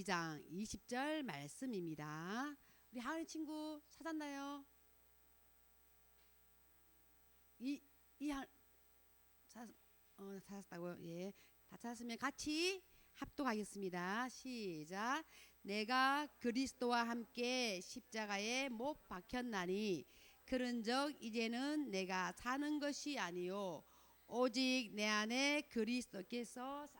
2장 20절 말씀입니다. 우리 하은이 친구 찾았나요? 이 이한 찾 어? 예. 다 찾았으면 같이 합독하겠습니다. 시작. 내가 그리스도와 함께 십자가에 못 박혔나니 그런즉 이제는 내가 사는 것이 아니요 오직 내 안에 그리스도께서 사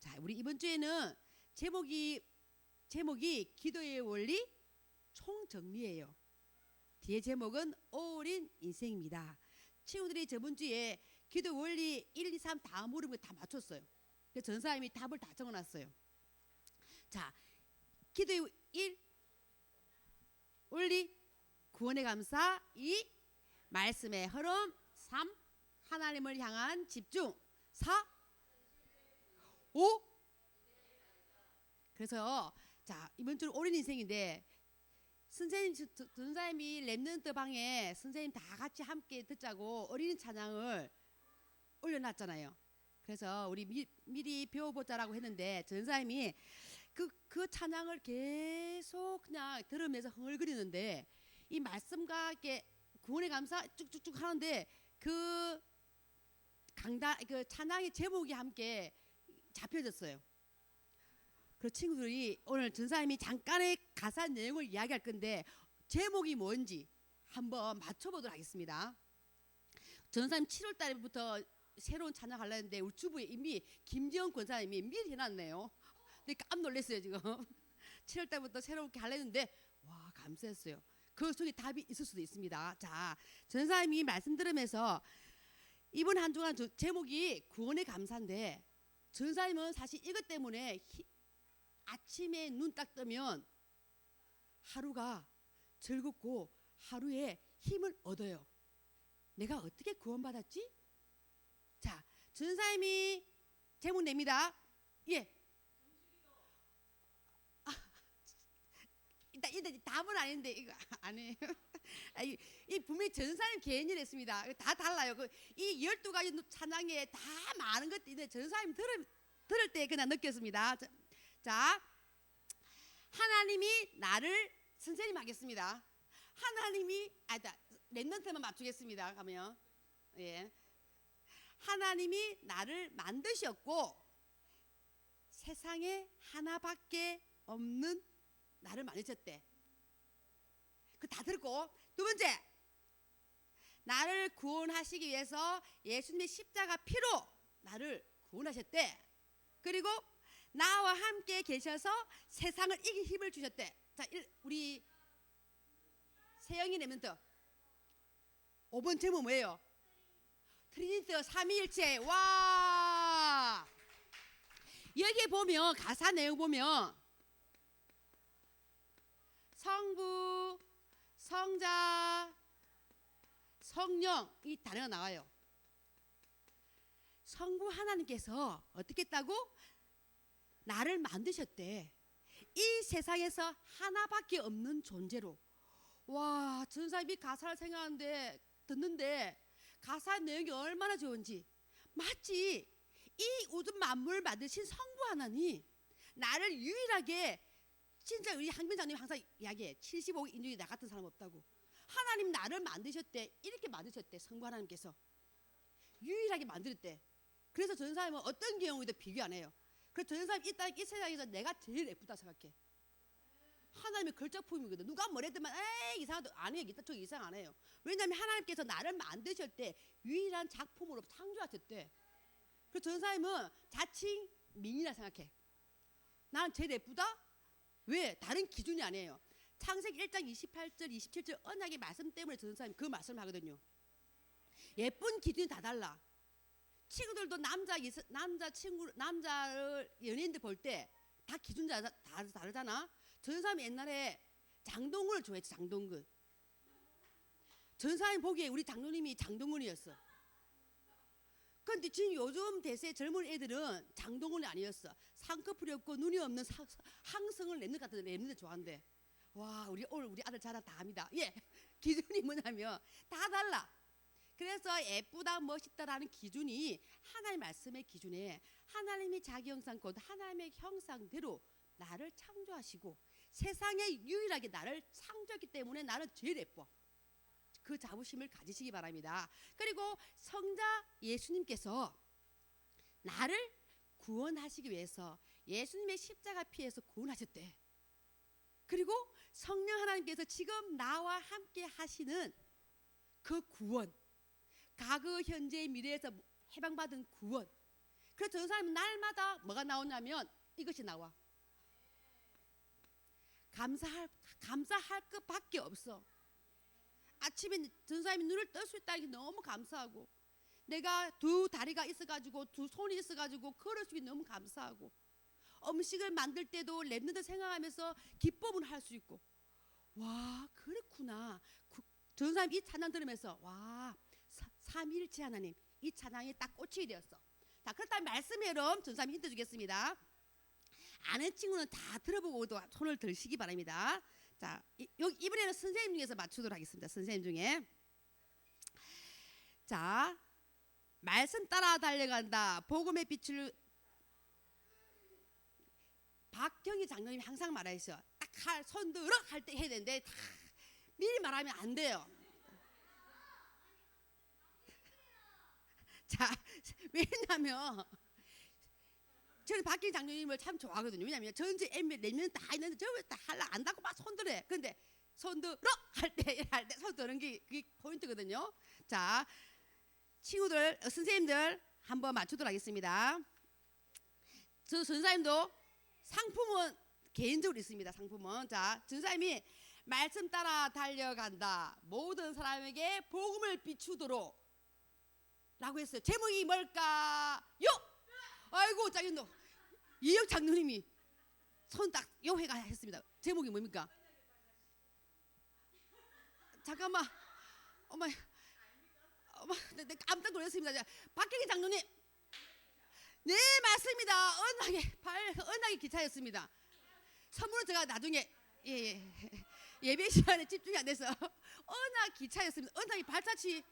자, 우리 이번 주에는 제목이 제목이 기도의 원리 총정리예요. 뒤에 제목은 어린 인생입니다. 친구들이 저번 주에 기도 원리 1, 2, 3 다 물으면 다 맞췄어요. 그래서 전사님이 답을 다 적어놨어요. 자, 기도의 1 원리 구원의 감사 2 말씀의 흐름 3 하나님을 향한 집중 4 5 그래서 자 이번 주는 어린 인생인데 선생님 전사님이 랩런트 방에 선생님 다 같이 함께 듣자고 어린이 찬양을 올려놨잖아요. 그래서 우리 미, 미리 배워보자라고 했는데 전사님이 그, 그 찬양을 계속 그냥 들으면서 흥얼거리는데 이 말씀과 이렇게 구원의 감사 쭉쭉쭉 하는데 그 강다 그 찬양의 제목이 함께 잡혀졌어요. 그 친구들이 오늘 전사님이 잠깐의 가사 내용을 이야기할 건데 제목이 뭔지 한번 맞춰보도록 하겠습니다. 전사님 7월 달부터 새로운 찬양 하려는데 우리 주부에 이미 김지영 권사님이 미리 해놨네요. 근데 깜 놀랐어요 지금. 7월 달부터 새롭게 하려는데 와 감사했어요. 그 속에 답이 있을 수도 있습니다. 자 전사님이 말씀 들으면서 이번 한 주간 저- 제목이 구원의 감사인데 전사님은 사실 이것 때문에 히- 아침에 눈 딱 뜨면 하루가 즐겁고 하루에 힘을 얻어요. 내가 어떻게 구원받았지? 자, 전사님이 제목 냅니다. 예. 일단 답은 아닌데 이거 아니에요. 아, 이, 이 분명히 전사님 개인이랬습니다. 다 달라요. 그 이 열두 가지 찬양에 다 많은 것들이 있는데 전사님 들을 들을 때 그냥 느꼈습니다. 자, 자, 하나님이 나를 선생님 하겠습니다. 하나님이 아니다 랩런트만 맞추겠습니다. 가면 예, 하나님이 나를 만드셨고 세상에 하나밖에 없는 나를 만드셨대. 그 다 들고 두 번째 나를 구원하시기 위해서 예수님의 십자가 피로 나를 구원하셨대. 그리고 나와 함께 계셔서 세상을 이길 힘을 주셨대. 자, 일, 우리 세영이 내면서 5번 제목 뭐예요? 트리니트 삼위일체. 와! 여기 보면 가사 내용 보면 성령 이 단어가 나와요. 성부 하나님께서 어떻게 했다고? 나를 만드셨대. 이 세상에서 하나밖에 없는 존재로. 와, 전사님이 가사를 생각하는데 듣는데 가사 내용이 얼마나 좋은지 맞지? 이 우주 만물을 만드신 성부 하나님 나를 유일하게 진짜 우리 한빈장님 항상 이야기해 75억 인중에 나 같은 사람 없다고 하나님 나를 만드셨대 이렇게 만드셨대 성부 하나님께서 유일하게 만들었대 그래서 전사님은 어떤 경우에도 비교 안 해요 그래서 전사님 이, 땅, 이 세상에서 내가 제일 예쁘다 생각해 하나님의 걸작품이거든. 누가 뭐래더만 에이 이상하다 아니에요. 기타 쪽 이상 안 해요. 왜냐하면 하나님께서 나를 만드실 때 유일한 작품으로 창조하셨대. 그래서 전사님은 자칭 미인이라 생각해. 나는 제일 예쁘다? 왜? 다른 기준이 아니에요. 창세기 1장 28절 27절 언약의 말씀 때문에 전사님 그 말씀을 하거든요. 예쁜 기준이 다 달라. 친구들도 남자 남자 친구 남자를 연예인들 볼 때 다 기준 다, 다 다르잖아. 전 사람이 옛날에 장동근을 좋아했지 장동근. 전 사람이 보기에 우리 장로님이 장동근이었어. 근데 지금 요즘 대세 젊은 애들은 장동근이 아니었어. 쌍꺼풀이 없고 눈이 없는 사- 항성을 랩는 같은 랩는 좋아한대. 와 우리 오늘 우리 아들 자랑 다 합니다. 예 기준이 뭐냐면 다 달라. 그래서 예쁘다 멋있다라는 기준이 하나님 말씀의 기준에 하나님이 자기 형상 곧 하나님의 형상대로 나를 창조하시고 세상에 유일하게 나를 창조했기 때문에 나는 제일 예뻐. 그 자부심을 가지시기 바랍니다. 그리고 성자 예수님께서 나를 구원하시기 위해서 예수님의 십자가 피해서 구원하셨대. 그리고 성령 하나님께서 지금 나와 함께 하시는 그 구원, 과거, 현재, 미래에서 해방받은 구원. 그래서 저 사람은 날마다 뭐가 나오냐면 이것이 나와. 감사할 감사할 것밖에 없어. 아침에 전사님이 눈을 뜰 수 있다는 게 너무 감사하고 내가 두 다리가 있어가지고 두 손이 있어가지고 걸을 수 있는 너무 감사하고 음식을 만들 때도 랩는들 생각하면서 기쁨을 할 수 있고 와 그렇구나 그, 전사님 이 찬양 들으면서 와 사- 삼위일체 하나님 이 찬양이 딱 꽂히게 되었어 자 그렇다면 말씀에 여러분 전사님 힌트 주겠습니다 아는 친구는 다 들어보고 도 손을 들시기 바랍니다 자, 이, 이번에는 선생님 중에서 맞추도록 하겠습니다. 선생님 중에. 자, 말씀 따라 달려간다. 복음의 빛을 박경희 장로님이 항상. 딱 할 손들어 할 때 해야 되는데 다 미리 말하면 안 돼요. 자, 왜냐면 저는 박길 장로님을 참 좋아하거든요. 왜냐면 전체 엠비 내면 다 있는데 저걸 다 할라 안다고 막 손들어. 근데 손들어 할때 할 때 손드는 게 그게 포인트거든요. 자, 친구들, 어, 선생님들 한번 맞추도록 하겠습니다. 저 전사님도 상품은 개인적으로 있습니다. 상품은 자, 전사님이 말씀 따라 달려간다. 모든 사람에게 복음을 비추도록 라고 했어요. 제목이 뭘까요? 아이고 짜증나. 이영 장로님이 손딱 요회가 했습니다. 제목이 뭡니까? 잠깐만. 어머, 어머, 내, 내 깜짝 놀랐습니다. 자, 박경희 장로님. 네 맞습니다. 은하계 발 은하계 기차였습니다. 선물은 제가 나중에 예, 예. 예배 시간에 집중이 안 돼서 은하 기차였습니다. 은하계 발자취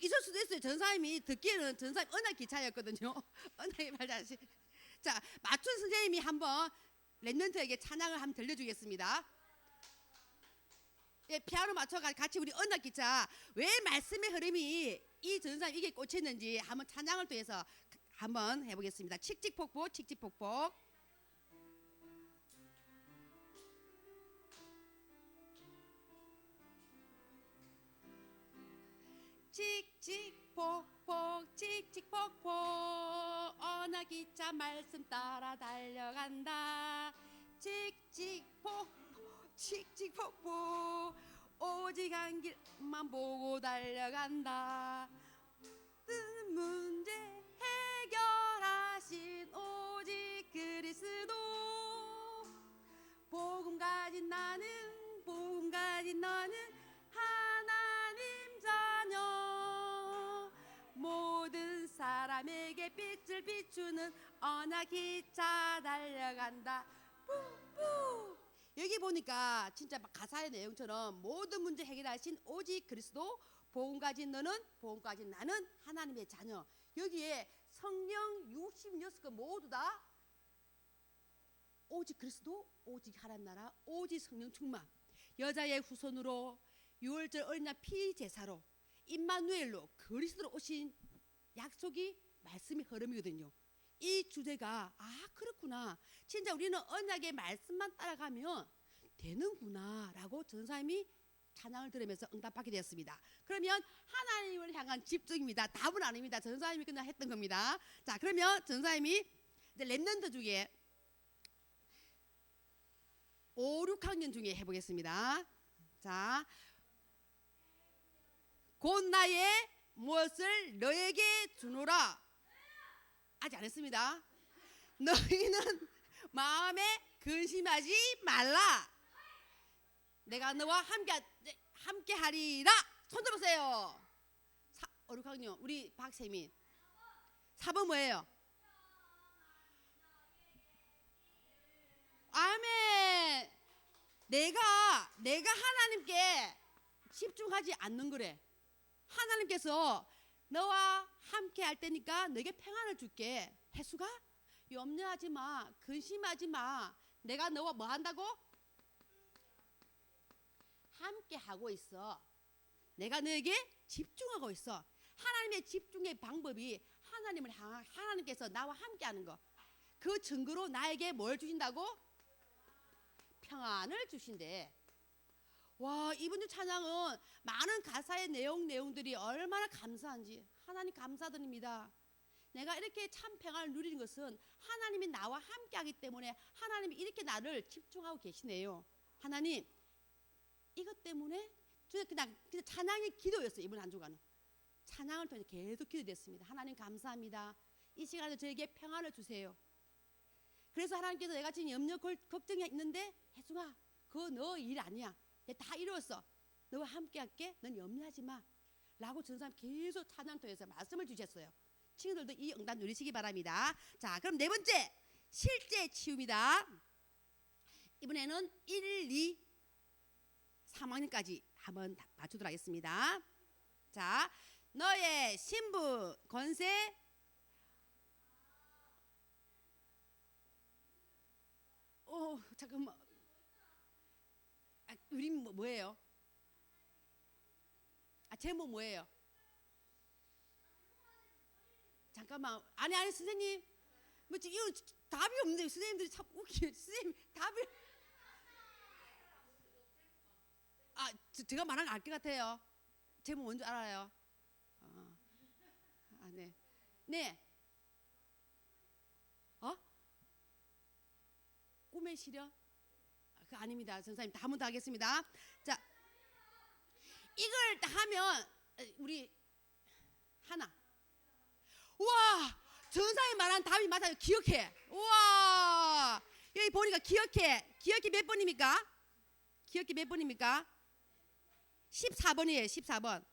있을 수도 있어요. 전사님이 듣기에는 전사님 은하 기차였거든요. 은하계 발자취. 자 맞춘 선생님이 한번 랩런트에게 찬양을 한번 들려주겠습니다. 예, 피아노 맞춰 가 같이 우리 언덕 기차 왜 말씀의 흐름이 이 전사님 이게 꽂혔는지 한번 찬양을 통해서 한번 해보겠습니다. 칙칙폭폭. 칙칙폭폭 기차 말씀 따라 달려간다. 칙칙폭 칙칙폭폭 오직 한 길만 보고 달려간다. 뜬 문제 해결하신 오직 그리스도. 복음 가진 나는 복음 가진 너는 하나님 자녀. 모든 사람에게 빛을 비추는 언약 기차 달려간다. 뿌뿌 여기 보니까 진짜 막 가사의 내용처럼 모든 문제 해결하신 오직 그리스도 복음 가진 너는 복음 가진 나는 하나님의 자녀. 여기에 성령 66거 모두 다 오직 그리스도 오직 하나님 나라 오직 성령 충만. 여자의 후손으로 유월절 어린 날 피제사로 임마누엘로 그리스도로 오신 약속이 말씀의 흐름이거든요. 이 주제가 아 그렇구나. 진짜 우리는 언약의 말씀만 따라가면 되는구나라고 전사님이 찬양을 들으면서 응답하게 되었습니다. 그러면 하나님을 향한 집중입니다. 답은 아닙니다. 전사님이 그냥 했던 겁니다. 자 그러면 전사님이 이제 랩런트 중에 5, 6학년 중에 해보겠습니다. 자, 곧 나의 무엇을 너에게 주노라. 아직 안 했습니다. 너희는 마음에 근심하지 말라. 내가 너와 함께 함께 하리라. 손. 사, 어룩학요 우리 박세민. 4번 뭐예요? 아멘. 내가 내가 하나님께 집중하지 않는 거래. 하나님께서 너와 함께 할 때니까 너에게 평안을 줄게. 해수가 염려하지 마. 근심하지 마. 내가 너와 뭐 한다고? 함께 하고 있어. 내가 너에게 집중하고 있어. 하나님의 집중의 방법이 하나님을 하나님께서 나와 함께 하는 거. 그 증거로 나에게 뭘 주신다고? 평안을 주신대. 와, 이번 주 찬양은 많은 가사의 내용 내용들이 얼마나 감사한지 하나님 감사드립니다. 내가 이렇게 참 평안을 누리는 것은 하나님이 나와 함께하기 때문에 하나님이 이렇게 나를 집중하고 계시네요. 하나님 이것 때문에 그냥, 그냥 찬양의 기도였어요 이번 한 주간은 찬양을 통해 계속 기도됐습니다. 하나님 감사합니다. 이 시간에 저에게 평안을 주세요. 그래서 하나님께서 내가 지금 염려 걱- 걱정이 있는데 혜중아 그거 너 일 아니야. 얘다 이루었어. 너와 함께 할게. 넌 염려하지 마. 라고 전사님 계속 찬양 통해서 말씀을 주셨어요. 친구들도 이 응답 누리시기 바랍니다. 자, 그럼 네 번째 실제 치유입니다. 이번에는 1, 2, 3학년까지 한번 다 맞추도록 하겠습니다. 자, 너의 신부 권세 어, 잠깐만. 아, 우린 뭐, 뭐예요? 아, 제목 뭐예요? 잠깐만. 아니 아니 선생님. 뭐 이거 답이 없는데 선생님들이 참 웃기. 선생님 답이 아, 저, 제가 말한 거알것 같아요. 제목 뭔지 알아요. 어. 아, 네. 네. 어? 꿈의 시련? 아, 그 아닙니다. 선생님 다 한번 더 하겠습니다. 자, 이걸 다 하면 에, 우리 하나. 와, 전사님 말한 답이 맞아요. 기억해. 와, 여기 보니까 기억해. 기억해 몇 번입니까? 기억해 몇 번입니까? 14번이에요. 14번.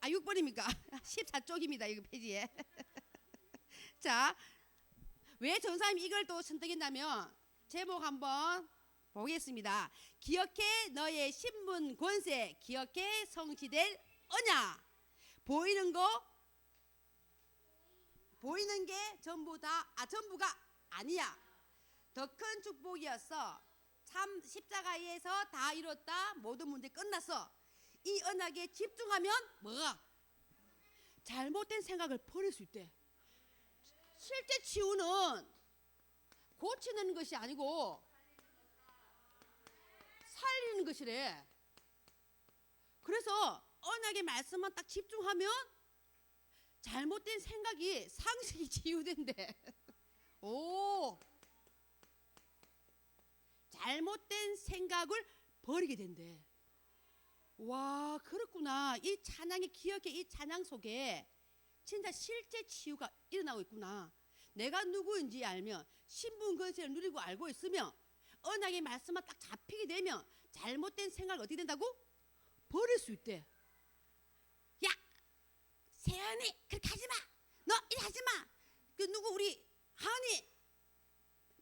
아, 6번입니까? 14쪽입니다. 이거 페이지에. 자, 왜 전사님 이걸 또 선택했냐면 제목 한번 보겠습니다. 기억해 너의 신분 권세, 기억해 성취될 언약. 보이는 거 보이는 게 전부 다 아 전부가 아니야. 더 큰 축복이었어. 참 십자가에서 다 이뤘다. 모든 문제 끝났어. 이 언약에 집중하면 뭐가 잘못된 생각을 버릴 수 있대. 실제 치유는 고치는 것이 아니고 살리는 것이래. 그래서 언약의 말씀만 딱 집중하면 잘못된 생각이 상식이 치유된대. 오. 잘못된 생각을 버리게 된대. 와, 그렇구나. 이 찬양의 기억의 이 찬양 속에 진짜 실제 치유가 일어나고 있구나. 내가 누구인지 알면 신분 권세를 누리고 알고 있으면 언약의 말씀만 딱 잡히게 되면 잘못된 생각을 어떻게 된다고? 버릴 수 있대. 야, 세연이 그렇게 하지 마. 너 이래 하지 마. 그 누구 우리 하은이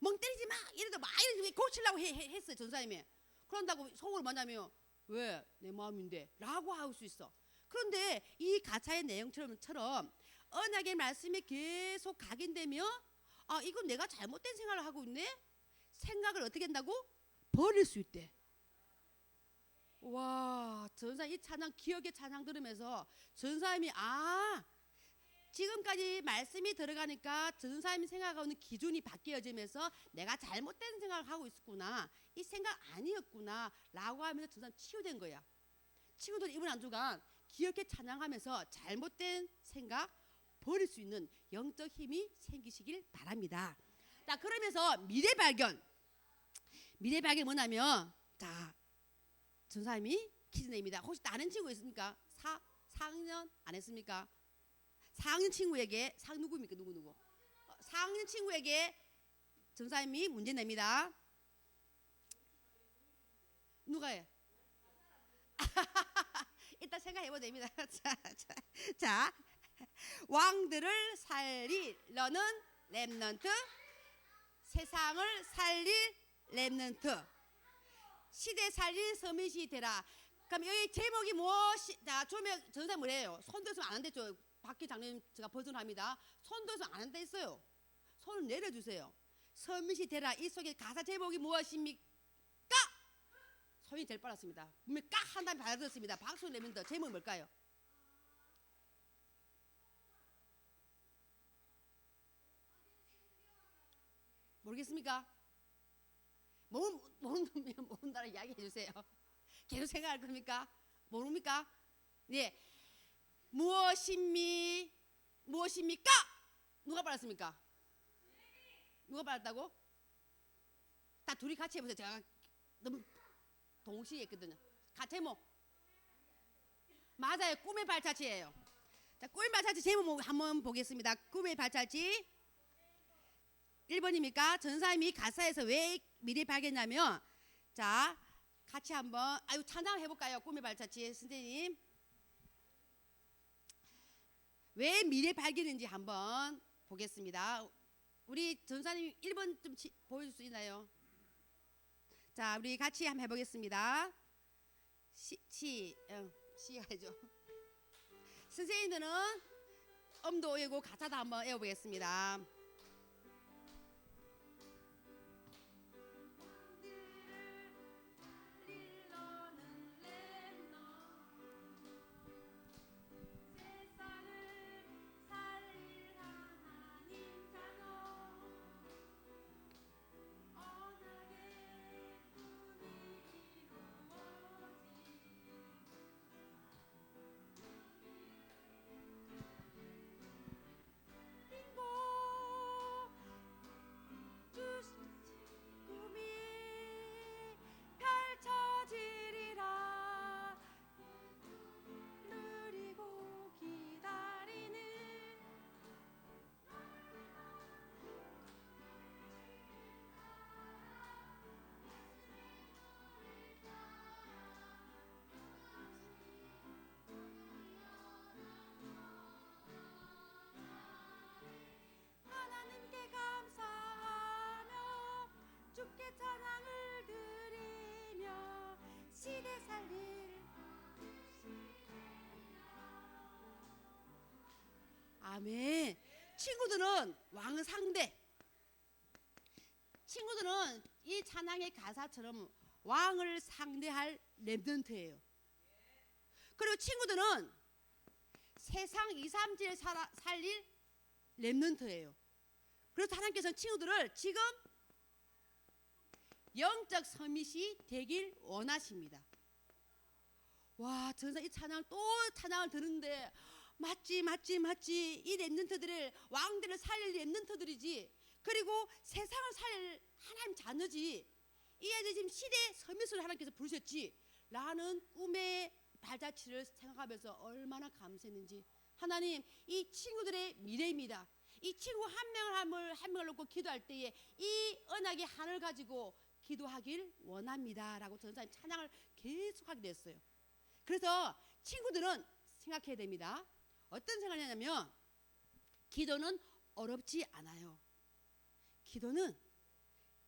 멍 때리지 마. 이래도 막 이렇게 고치려고 해, 해, 했어 전사님이. 그런다고 속으로 뭐냐면 왜 내 마음인데?라고 할 수 있어. 그런데 이 가사의 내용처럼 언약의 말씀이 계속 각인되면 아 이건 내가 잘못된 생각을 하고 있네. 생각을 어떻게 한다고? 버릴 수 있대. 와 전사 이 찬양 기억의 찬양 들으면서 전사님이 아 지금까지 말씀이 들어가니까 전사님이 생각하고 있는 기준이 바뀌어지면서 내가 잘못된 생각을 하고 있었구나 이 생각 아니었구나 라고 하면서 전사님 치유된 거야 친구들 이번 한 주간 기억에 찬양하면서 잘못된 생각 버릴 수 있는 영적 힘이 생기시길 바랍니다 자 그러면서 미래 발견 미래 발견 뭐냐면 자 전사님이 퀴즈 내입니다 혹시 다른 친구 있습니까? 4, 4학년 안 했습니까? 4학년 친구에게 상 누구입니까? 누구 누구? 어, 4학년 친구에게 전사님이 문제 냅니다. 누가 해? 일단 생각해봐도 됩니다. 자, 자, 자, 왕들을 살리려는 렘넌트, 세상을 살릴 렘넌트, 시대 살릴 서밋이 되라. 그럼 여기 제목이 무엇이? 자, 조명 전사 뭐래요? 손 들으면 안 됐죠. 박기 장님 제가 버전합니다. 손 들으면 안 됐어요. 손을 내려주세요. 서밋이 되라. 이 속에 가사 제목이 무엇입니까? 손이 제일 빨랐습니다. 분명히 깍한 다음에 받아들었습니다. 박수 내면 더 제목이 뭘까요? 모르겠습니까? 모르, 모르면 모른다는 이야기 해 주세요. 계속 생각할 겁니까? 모릅니까? 네. 무엇입니? 무엇입니까? 누가 빨았습니까? 누가 빨았다고? 다 둘이 같이 해보세요. 제가 너무 동시에 했거든요. 같이 뭐 맞아요. 꿈의 발자취예요. 자, 꿈의 발자취 제목 뭐 한번 보겠습니다. 꿈의 발자취 1번입니까? 전사님이 가사에서 왜 미래 발견냐면 자, 같이 한번 아유 찬양 해 볼까요? 꿈의 발자취 선생님. 왜 미래 발견인지 한번 보겠습니다. 우리 전사님 1번 좀 치, 보여줄 수 있나요? 자, 우리 같이 한번 해보겠습니다. 시, 시, 어, 시해죠. 선생님들은 음도 외고 가사도 한번 외워보겠습니다. 아멘. 친구들은 왕 상대. 친구들은 이 찬양의 가사처럼 왕을 상대할 랩던트예요. 그리고 친구들은 세상 2, 3지를 살아, 살릴 랩넌트예요. 그래서 하나님께서는 친구들을 지금 영적 서밋이 되길 원하십니다. 와, 전사 이 찬양 또 찬양을 듣는데 맞지, 맞지, 맞지. 이 랩넌트들을 왕들을 살릴 랩넌트들이지. 그리고 세상을 살릴 하나님 자녀지. 이 애들 지금 시대 서밋을 하나님께서 부르셨지. 라는 꿈의 발자취를 생각하면서 얼마나 감사했는지. 하나님, 이 친구들의 미래입니다. 이 친구 한 명을 한 명을 한 명을 놓고 기도할 때에 이 언약의 한을 가지고 기도하길 원합니다라고 전사님 찬양을 계속하게 됐어요. 그래서 친구들은 생각해야 됩니다. 어떤 생각이냐면 기도는 어렵지 않아요. 기도는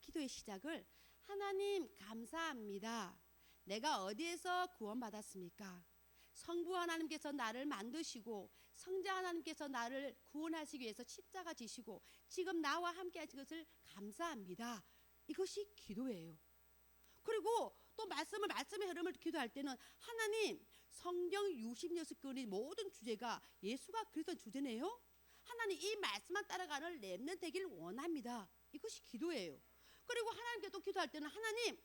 기도의 시작을 하나님 감사합니다. 내가 어디에서 구원받았습니까? 성부 하나님께서 나를 만드시고 성자 하나님께서 나를 구원하시기 위해서 십자가 지시고 지금 나와 함께 하신 것을 감사합니다. 이것이 기도예요. 그리고 또 말씀을 말씀의 흐름을 기도할 때는 하나님 성경 66권의 모든 주제가 예수가 그랬던 주제네요. 하나님 이 말씀만 따라가는 렘넌 되길 원합니다. 이것이 기도예요. 그리고 하나님께 또 기도할 때는 하나님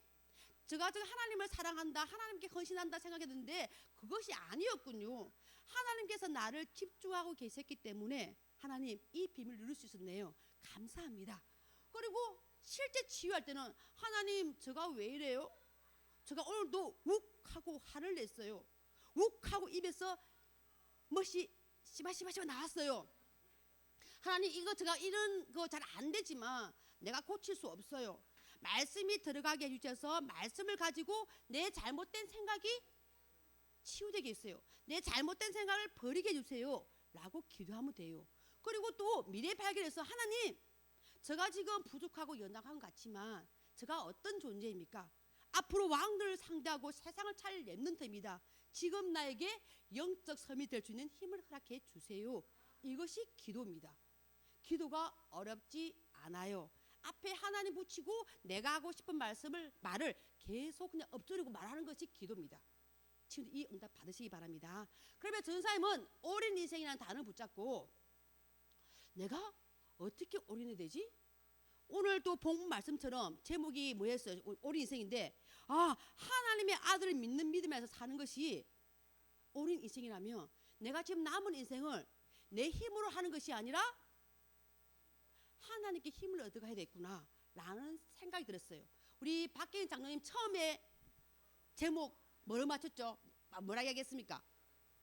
제가 지금 하나님을 사랑한다, 하나님께 헌신한다 생각했는데 그것이 아니었군요. 하나님께서 나를 집중하고 계셨기 때문에 하나님 이 비밀 누릴 수 있었네요. 감사합니다. 그리고 실제 치유할 때는 하나님 제가 왜 이래요? 제가 오늘도 욱 하고 화를 냈어요. 욱 하고 입에서 멋이 씨바씨바씨바 나왔어요. 하나님 이거 제가 이런 거 잘 안 되지만 내가 고칠 수 없어요. 말씀이 들어가게 해주셔서 말씀을 가지고 내 잘못된 생각이 치유되게 했어요. 내 잘못된 생각을 버리게 해주세요. 라고 기도하면 돼요. 그리고 또 미래 발견해서 하나님, 제가 지금 부족하고 연약한 것 같지만 제가 어떤 존재입니까? 앞으로 왕들을 상대하고 세상을 잘 랩는트입니다. 지금 나에게 영적 섬이 될 수 있는 힘을 허락해 주세요. 이것이 기도입니다. 기도가 어렵지 않아요. 앞에 하나님 붙이고 내가 하고 싶은 말씀을 말을 계속 그냥 엎드리고 말하는 것이 기도입니다. 지금 이 응답 받으시기 바랍니다. 그러면 전사님은 오랜 인생이라는 단어 붙잡고 내가 어떻게 올인이 되지? 오늘 또 본문 말씀처럼 제목이 뭐였어요? 올인 인생인데 아 하나님의 아들을 믿는 믿음에서 사는 것이 올인 인생이라면 내가 지금 남은 인생을 내 힘으로 하는 것이 아니라 하나님께 힘을 얻어가야 되겠구나 라는 생각이 들었어요. 우리 박계인 장로님 처음에 제목 뭐로 맞췄죠? 아, 뭐라 하겠습니까?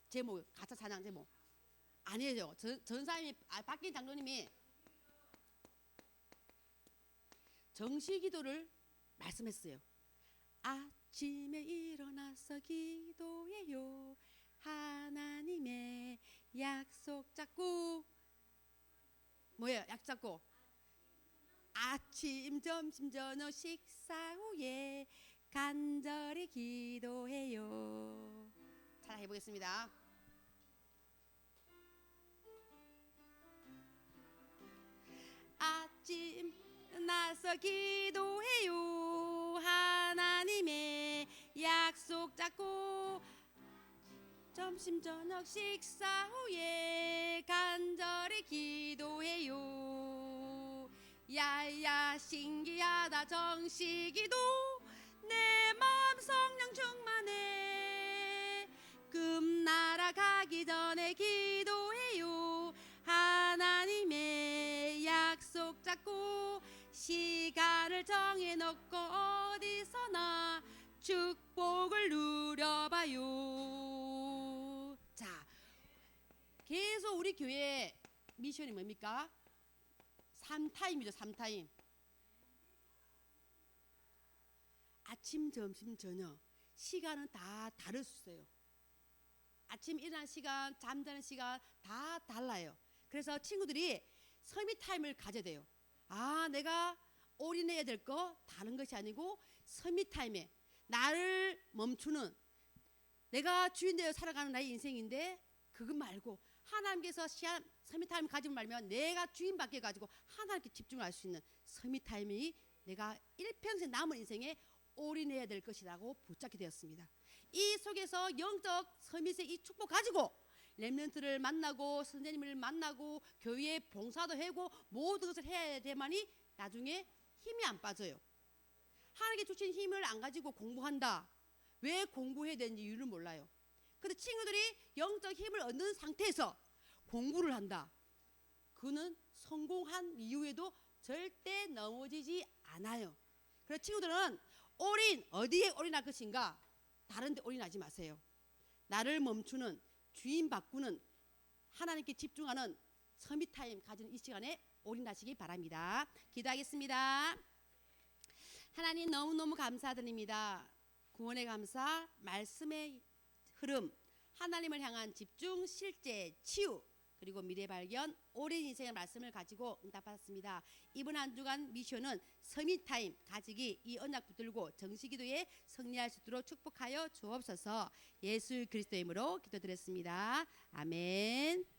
제목 가짜 찬양 제목 아니에요. 전, 전사님이 아, 박계인 장로님이 정시 기도를 말씀했어요. 아침에 일어나서 기도해요. 하나님의 약속 잡고 뭐예요? 약 잡고 아침, 점심, 저녁 식사 후에 간절히 기도해요. 잘 해보겠습니다. 아침 나서 기도해요. 하나님의 약속 잡고 점심 저녁 식사 후에 간절히 기도해요. 야야 신기하다 정식이도 내 마음 성령 충만해 금 날아가기 전에 기도해요. 하나님의 약속 잡고 시간을 정해놓고 어디서나 축복을 누려봐요. 자, 계속 우리 교회 미션이 뭡니까? 3타임이죠, 3타임. 아침, 점심, 저녁 시간은 다 다를 수 있어요. 아침 일어나는 시간, 잠자는 시간 다 달라요. 그래서 친구들이 서밋 타임을 가져야 돼요. 아, 내가 올인해야 될 거 다른 것이 아니고 서밋 타임에 나를 멈추는 내가 주인 되어 살아가는 나의 인생인데 그것 말고 하나님께서 시한 서밋 타임 가지고 말면 내가 주인 받게 가지고 하나님께 집중할 수 있는 서밋 타임이 내가 일평생 남은 인생에 올인해야 될 것이라고 붙잡게 되었습니다. 이 속에서 영적 서밋의 이 축복 가지고 렘넌트를 만나고 선생님을 만나고 교회에 봉사도 하고 모든 것을 해야 되만이 나중에 힘이 안 빠져요. 하나님께 주신 힘을 안 가지고 공부한다. 왜 공부해야 되는지 이유를 몰라요. 근데 친구들이 영적 힘을 얻는 상태에서 공부를 한다. 그는 성공한 이후에도 절대 넘어지지 않아요. 그래서 친구들은 올인 어디에 올인할 것인가? 다른 데 올인하지 마세요. 나를 멈추는 주인 바꾸는 하나님께 집중하는 서밋 타임 가진 이 시간에 올인하시기 바랍니다. 기도하겠습니다. 하나님 너무너무 감사드립니다. 구원의 감사, 말씀의 흐름, 하나님을 향한 집중, 실제 치유, 그리고 미래 발견, 오랜 인생의 말씀을 가지고 응답받았습니다. 이번 한 주간 미션은 서밋 타임 가지기 이 언약 붙들고 정시 기도에 승리할 수 있도록 축복하여 주옵소서. 예수 그리스도의 이름으로 기도드렸습니다. 아멘.